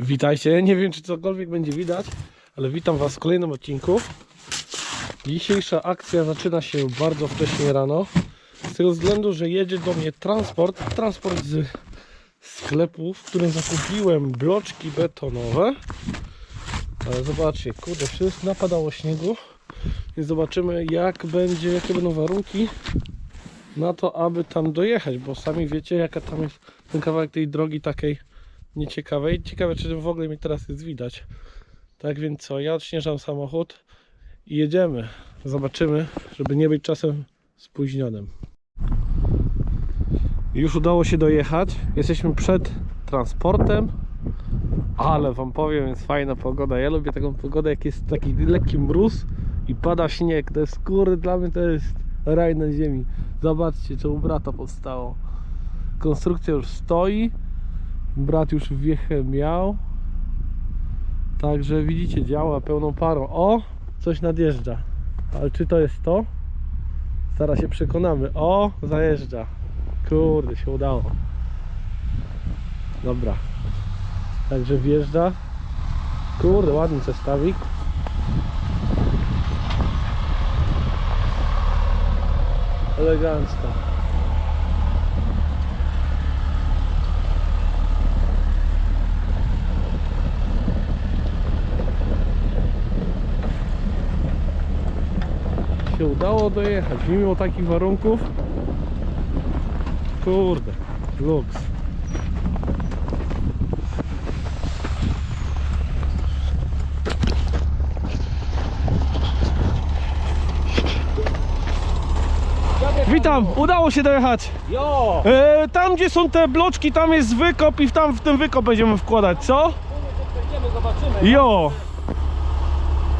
Witajcie, nie wiem czy cokolwiek będzie widać, ale witam Was w kolejnym odcinku. Dzisiejsza akcja zaczyna się bardzo wcześnie rano, z tego względu, że jedzie do mnie transport, transport z sklepu, w którym zakupiłem bloczki betonowe. Ale zobaczcie, kurde, wszystko napadało śniegu, więc zobaczymy jak będzie, jakie będą warunki na to, aby tam dojechać, bo sami wiecie jaka tam jest ten kawałek tej drogi takiej nieciekawej. Ciekawe, czy w ogóle mi teraz jest widać. Tak więc co, ja odśnieżam samochód i jedziemy. Zobaczymy, żeby nie być czasem spóźnionym. Już udało się dojechać. Jesteśmy przed transportem. Ale wam powiem, jest fajna pogoda. Ja lubię taką pogodę, jak jest taki lekki mróz i pada śnieg. To jest dla mnie to jest raj na ziemi. Zobaczcie, co u brata powstało. Konstrukcja już stoi. Brat już wiechę miał. Także widzicie, działa pełną parą. O, coś nadjeżdża. Ale czy to jest to? Zaraz się przekonamy. O, zajeżdża. Kurde, się udało. Dobra. Także wjeżdża. Kurde, ładny zestawik. Elegancko. Udało dojechać mimo takich warunków kurde luks Witam, udało się dojechać. Jo! E, tam gdzie są te bloczki, tam jest wykop i tam w ten wykop będziemy wkładać, co? Idziemy, zobaczymy. Jo!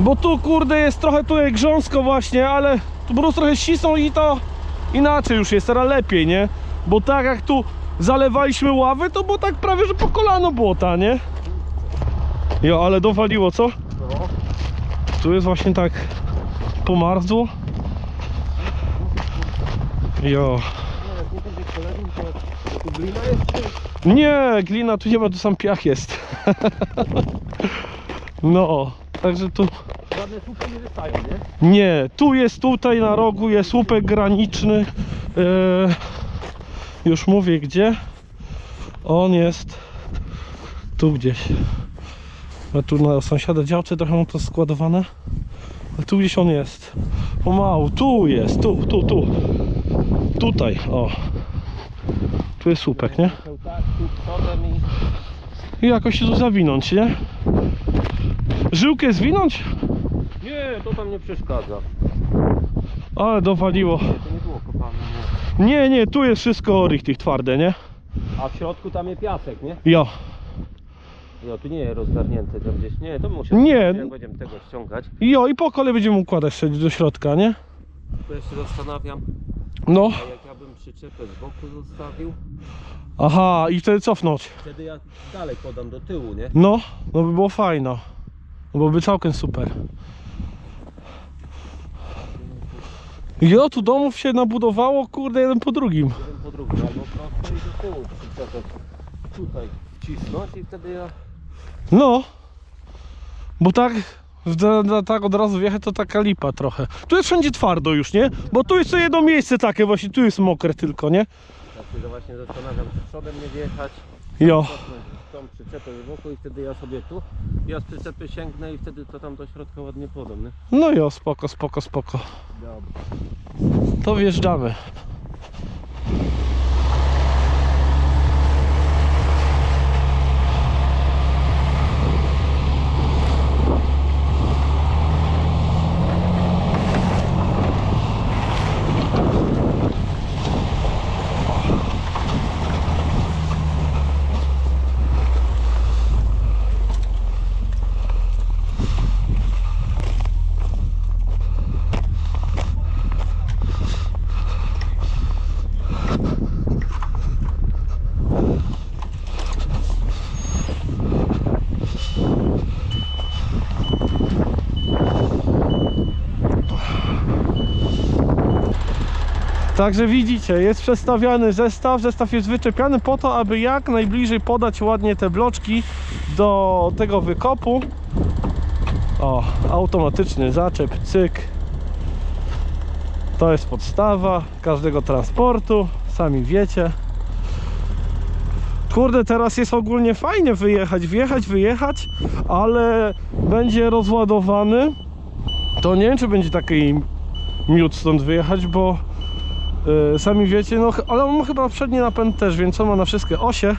Bo tu kurde jest trochę tu jak grząsko właśnie, ale tu prostu trochę ścisną i to inaczej już jest, teraz lepiej, nie? Bo tak jak tu zalewaliśmy ławy, to było tak prawie, że po kolano błota, nie? Jo, ale dowaliło, co? Tu jest właśnie tak pomarzło. Jo. Nie, glina tu nie ma, tu sam piach jest. No, także tu... Żadne słupy nie wystają, nie? Nie, tu jest tutaj na rogu jest słupek graniczny. E, już mówię gdzie. On jest tu gdzieś. A tu na sąsiada działce trochę mam to składowane. Ale tu gdzieś on jest. Pomału, tu jest, tu, tu, tu. Tutaj, o. Tu jest słupek, nie? I jakoś się tu zawinąć, nie? Żyłkę zwinąć? Nie, to tam nie przeszkadza. Ale dowaliło. Nie, to nie było kopane, nie. Nie, tu jest wszystko richtig twarde, nie? A w środku tam jest piasek, nie? Jo. No, tu nie jest rozgarnięte tam gdzieś. Nie, to muszę... Nie. Jak będziemy tego ściągać. Jo, i po kolei będziemy układać sobie do środka, nie? To jeszcze zastanawiam, No. a jak ja bym przyczepę z boku zostawił, Aha, i wtedy cofnąć. wtedy ja dalej podam do tyłu, nie? No, no by było fajno. No Byłoby całkiem super. Jo, tu domów się nabudowało, kurde, jeden po drugim. Jeden po drugim, albo prosto i do tyłu tutaj wcisnąć i wtedy ja... No. Bo tak, tak od razu wjechać to taka lipa trochę. Tu jest wszędzie twardo już, nie? Bo tu jest to jedno miejsce takie właśnie, tu jest mokre tylko, nie? Tak się właśnie zastanawiam, czy przodem nie wjechać, Jo. Tą przyczepę z boku i wtedy ja sobie tu, ja z przyczepy sięgnę i wtedy to tam do środka ładnie podam, nie? No jo, spoko, spoko, spoko. Dobra. To wjeżdżamy. Także widzicie, jest przestawiany zestaw. Zestaw jest wyczepiany po to, aby jak najbliżej podać ładnie te bloczki do tego wykopu. O, automatyczny zaczep, cyk. To jest podstawa każdego transportu, sami wiecie. Kurde, teraz jest ogólnie fajnie wyjechać, wjechać, wyjechać, ale będzie rozładowany. To nie wiem, czy będzie taki miód stąd wyjechać, bo yy, sami wiecie, no ale on ma chyba przedni napęd też, więc on ma na wszystkie osie.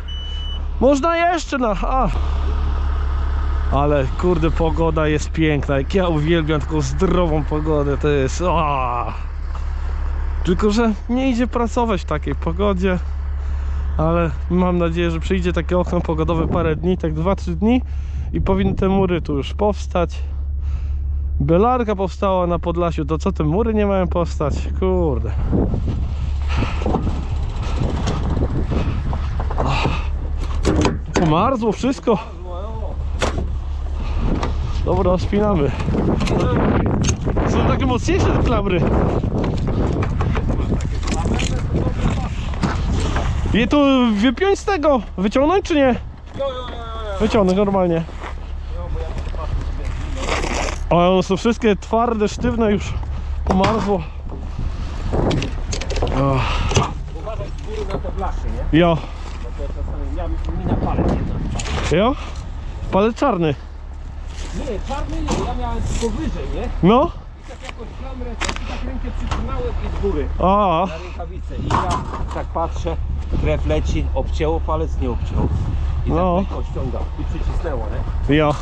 Można jeszcze na... A. Ale kurde, pogoda jest piękna. Jak ja uwielbiam taką zdrową pogodę, to jest. A. Tylko, że nie idzie pracować w takiej pogodzie. Ale mam nadzieję, że przyjdzie takie okno pogodowe parę dni, tak 2-3 dni i powinny te mury tu już powstać. Belarka powstała na Podlasiu, to co te mury nie mają powstać? Kurde. Pomarzło wszystko. Dobra, spinamy. Są takie mocniejsze te klamry. I tu wypiąć z tego, wyciągnąć czy nie? Wyciągnąć normalnie. Jo, bo ja to patrzę sobie. A one są wszystkie twarde, sztywne już. Pomarzło. Uważaj z góry na te blaszki, nie? Jo, Bo to czasami ja mi na palec jedna. jo. Palec czarny. Nie, czarny nie, ja miałem tylko wyżej, nie? No. I tak jakoś klamrę, i tak rękę przytrzymałem i z góry. A, Na rękawice. I ja tak patrzę, krew leci, obcięło palec, nie obcięło. I No. tak tylko ściąga i przycisnęło, nie? jo.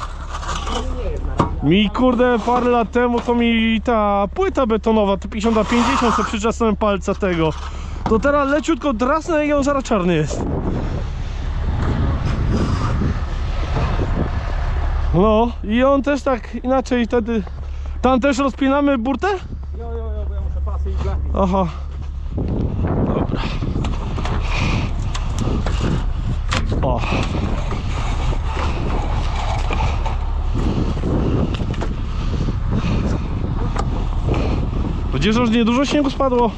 To nie jest na razie. Mi kurde parę lat temu to mi ta płyta betonowa, to 50 na 50 co przyczasnąłem palca tego. To teraz leciutko drasnę i on zaraz czarny jest. No i on też tak inaczej wtedy. Tam też rozpinamy burtę? Jo, jo, jo, bo ja muszę pasy i blachy. Aha. Dobra. O. Gdzież już niedużo śniegu spadło?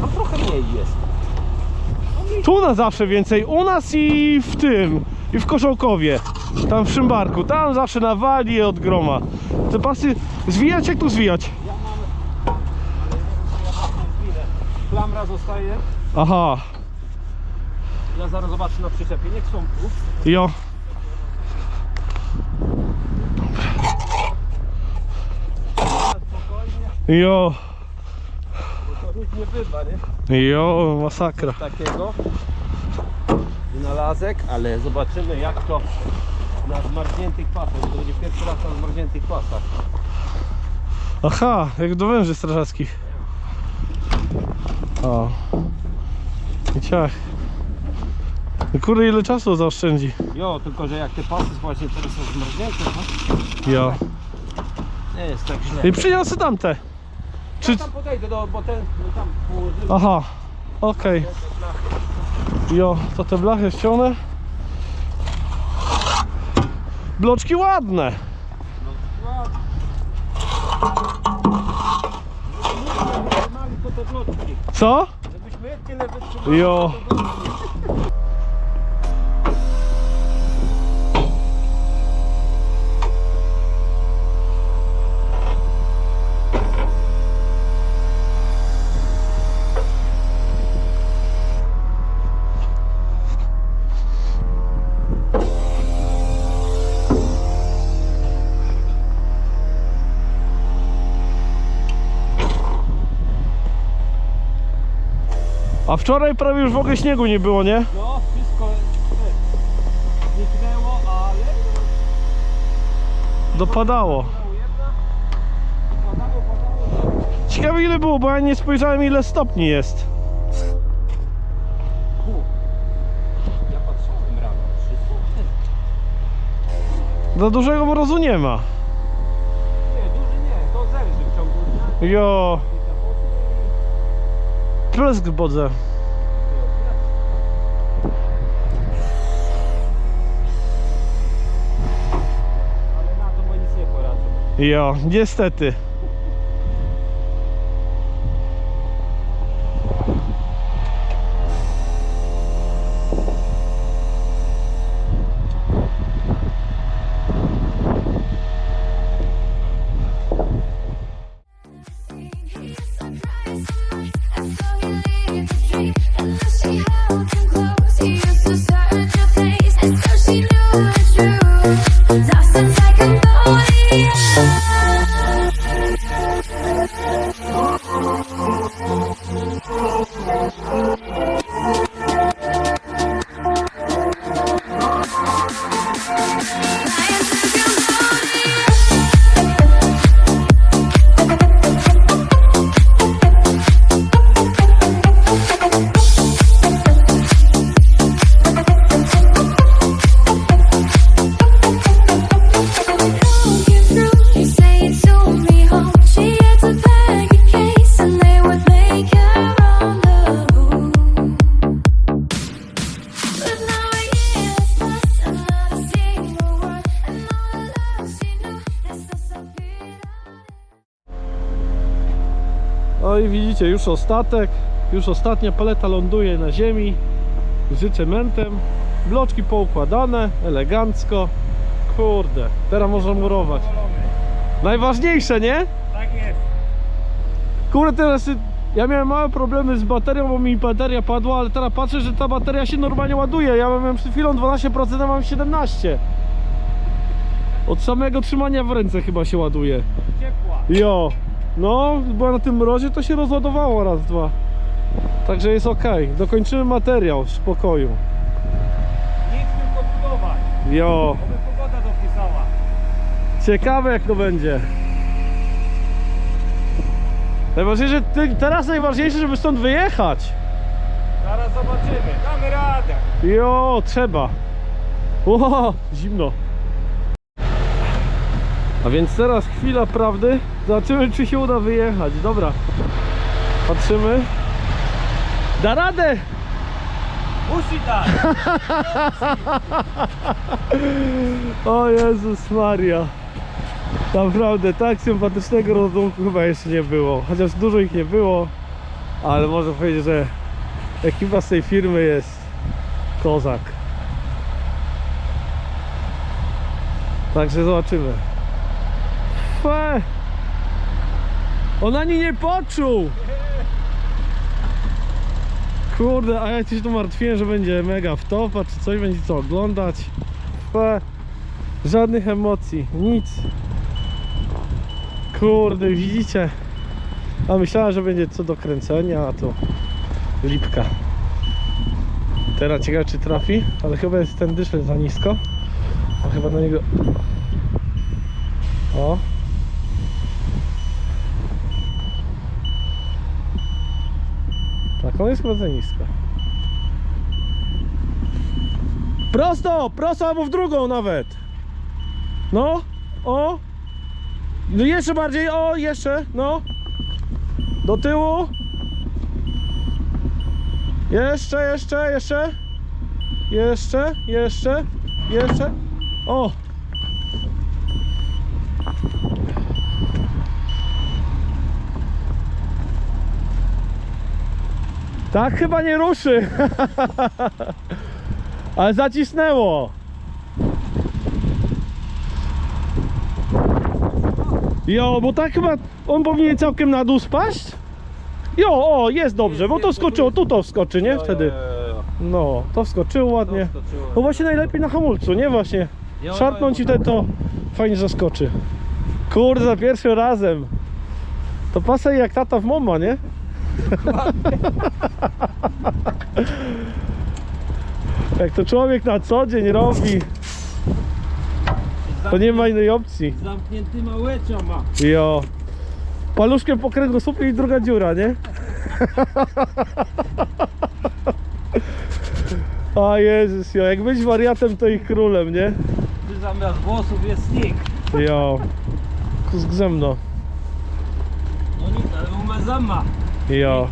Tam trochę mniej jest. Tu na zawsze więcej, u nas i w tym, i w Koszałkowie. Tam w Szymbarku, tam zawsze nawali je od groma. Te pasy zwijać jak tu zwijać? Ja mam... Klamra zostaje. Aha, Ja zaraz zobaczę na przyczepie. Niech są tu. jo. Jo, to różnie bywa, nie? jo, masakra. Takiego wynalazek, ale zobaczymy jak to na zmarzniętych pasach. To będzie pierwszy raz na zmarzniętych pasach. Aha, jak do węży strażackich. O. I ciach. No Kurde, ile czasu zaoszczędzi. Jo, tylko że jak te pasy właśnie teraz są zmarznięte, to Jo. nie jest tak źle. I przyniosę tamte. Czy... Tam podejdę, do, bo ten no tam położyłem. Aha, okej. Jo, to te blachy ściągnę. Bloczki ładne. Wytrzymali to te bloczki. Co? Żebyśmy tyle wytrzymali. Jo. Wczoraj prawie już w ogóle śniegu nie było, nie? No, wszystko e, zniknęło, ale Dopadało. padało. Ciekawe ile było, bo ja nie spojrzałem ile stopni jest. Ja patrzyłem rano. 300? Za dużego mrozu nie ma. Nie, duży nie. To zelży w ciągu dnia. Jo, plesk w bodze. Jo, niestety. No i widzicie, już ostatek, już ostatnia paleta ląduje na ziemi z cementem. Bloczki poukładane, elegancko. Kurde, teraz można murować. Najważniejsze, nie? Tak jest. Kurde, teraz ja miałem małe problemy z baterią, bo mi bateria padła, ale teraz patrzę, że ta bateria się normalnie ładuje. Ja miałem przed chwilą 12%, a mam 17%. Od samego trzymania w ręce chyba się ładuje. Ciepła. Jo, no, bo na tym mrozie to się rozładowało raz, dwa. Także jest ok. Dokończymy materiał w spokoju. Nic tylko budować. Jo, Oby pogoda dopisała. ciekawe jak to będzie. Najważniejsze, ty- teraz najważniejsze, żeby stąd wyjechać. Zaraz zobaczymy. Damy radę. Jo, trzeba. O, zimno. A więc teraz chwila prawdy. Zobaczymy, czy się uda wyjechać. Dobra. Patrzymy. Da radę! Musi tak. O Jezus Maria. Naprawdę, tak sympatycznego rozumku chyba jeszcze nie było. Chociaż dużo ich nie było, ale można powiedzieć, że ekipa z tej firmy jest kozak. Także zobaczymy. On ani nie poczuł! Kurde, a ja ci się tu martwiłem, że będzie mega wtopa, czy coś będzie co oglądać. Żadnych emocji, nic. Kurde, widzicie? A myślałem, że będzie co do kręcenia, a to lipka. Teraz ciekawe czy trafi, ale chyba jest ten dyszel za nisko. A chyba na niego... O. Tak, on jest za nisko. Prosto, prosto albo w drugą nawet. No, o. No jeszcze bardziej, o, jeszcze, no. Do tyłu. Jeszcze, jeszcze, jeszcze. Jeszcze, jeszcze, jeszcze. O. Tak chyba nie ruszy. Ale zacisnęło. Jo, bo tak chyba on powinien całkiem na dół spaść. Jo, o, jest dobrze, bo to wskoczyło, tu to wskoczy, nie? Wtedy. No, to wskoczyło ładnie. No właśnie najlepiej na hamulcu, nie? Właśnie. Szarpnąć i wtedy to fajnie zaskoczy. Kurde, za pierwszym razem. To pasaj jak tata w moma, nie? Jak to człowiek na co dzień robi, to nie ma innej opcji. Zamkniętyma łecza ma. Jo. Paluszkiem po kręgosłupie i druga dziura, nie? A Jezus, jo, jak być wariatem, to i królem, nie? Ty zamiast włosów jest snik. Jo. Mną. No nic, ale umę zama. Jo.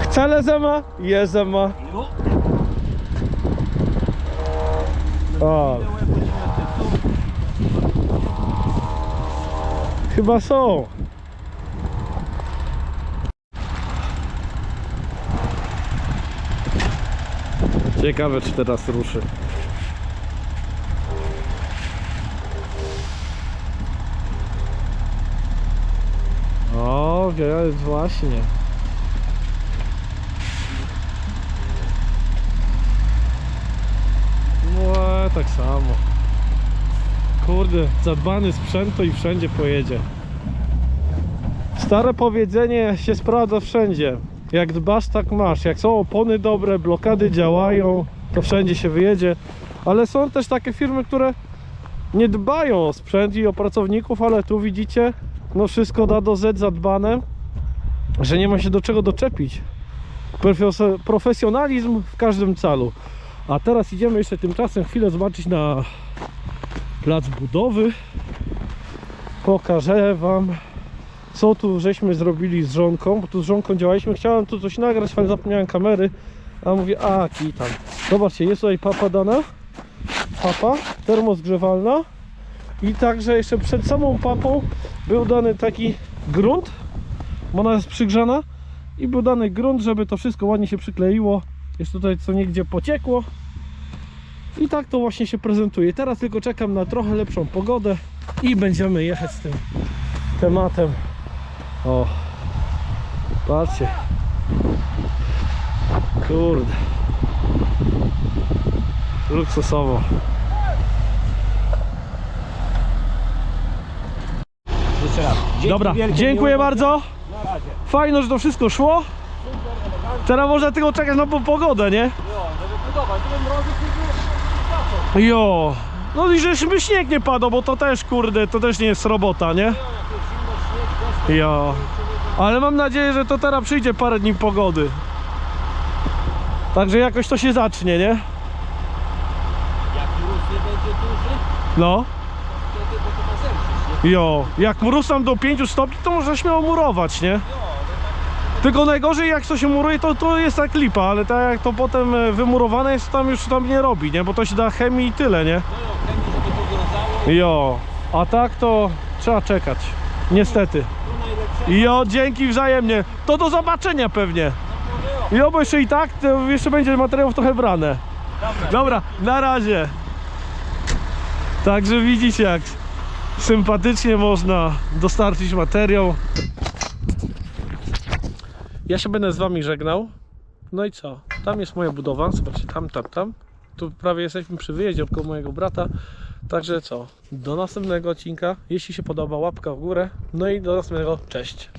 Chce zema? Je zema. Jo. O, chyba są. Ciekawe, czy teraz ruszy. Jest właśnie. No, tak samo. kurde, zadbany sprzęt to i wszędzie pojedzie. Stare powiedzenie się sprawdza wszędzie. Jak dbasz, tak masz. Jak są opony dobre, blokady działają, to wszędzie się wyjedzie. Ale są też takie firmy, które nie dbają o sprzęt i o pracowników, ale tu widzicie, no wszystko da do Z zadbane, że nie ma się do czego doczepić. Profes- Profesjonalizm w każdym calu. A teraz idziemy jeszcze tymczasem chwilę zobaczyć na plac budowy. Pokażę wam co tu żeśmy zrobili z żonką, bo tu z żonką działaliśmy. Chciałem tu coś nagrać, ale zapomniałem kamery. A mówię, a kitam. Zobaczcie, jest tutaj papa dana. Papa, termozgrzewalna. I także jeszcze przed samą papą był dany taki grunt, bo ona jest przygrzana. I był dany grunt, żeby to wszystko ładnie się przykleiło. Jest tutaj co niegdzie pociekło. I tak to właśnie się prezentuje. Teraz tylko czekam na trochę lepszą pogodę i będziemy jechać z tym tematem. O, patrzcie. Kurde. Luksusowo. Jeszcze raz. Dzięki Dobra, wielkie, dziękuję miłego bardzo. Na razie. Fajno, że to wszystko szło. Teraz można tylko czekać na po- pogodę, nie? Jo, żeby budować, mrozy. Jo. No i żeśmy śnieg nie padał, bo to też kurde, to też nie jest robota, nie? Jo. Ale mam nadzieję, że to teraz przyjdzie parę dni pogody. Także jakoś to się zacznie, nie? Jak mróz nie będzie duży, No. wtedy bo to ma zemścić, nie? Jo. Jak mróz do 5 stopni, to można śmiało murować, nie? Tylko najgorzej jak to się muruje, to, to jest tak lipa, ale tak jak to potem e, wymurowane jest, to tam już tam nie robi, nie? Bo to się da chemii i tyle, nie? jo. A tak to trzeba czekać. Niestety. Jo, dzięki wzajemnie. To do zobaczenia pewnie. Jo. Bo jeszcze i tak jeszcze będzie materiałów trochę brane. Dobra, na razie. Także widzicie jak sympatycznie można dostarczyć materiał. Ja się będę z wami żegnał. No i co? Tam jest moja budowa. Zobaczcie, tam, tam, tam. Tu prawie jesteśmy przy wyjeździe koło mojego brata. Także co? Do następnego odcinka. Jeśli się podoba, łapka w górę. No i do następnego. Cześć.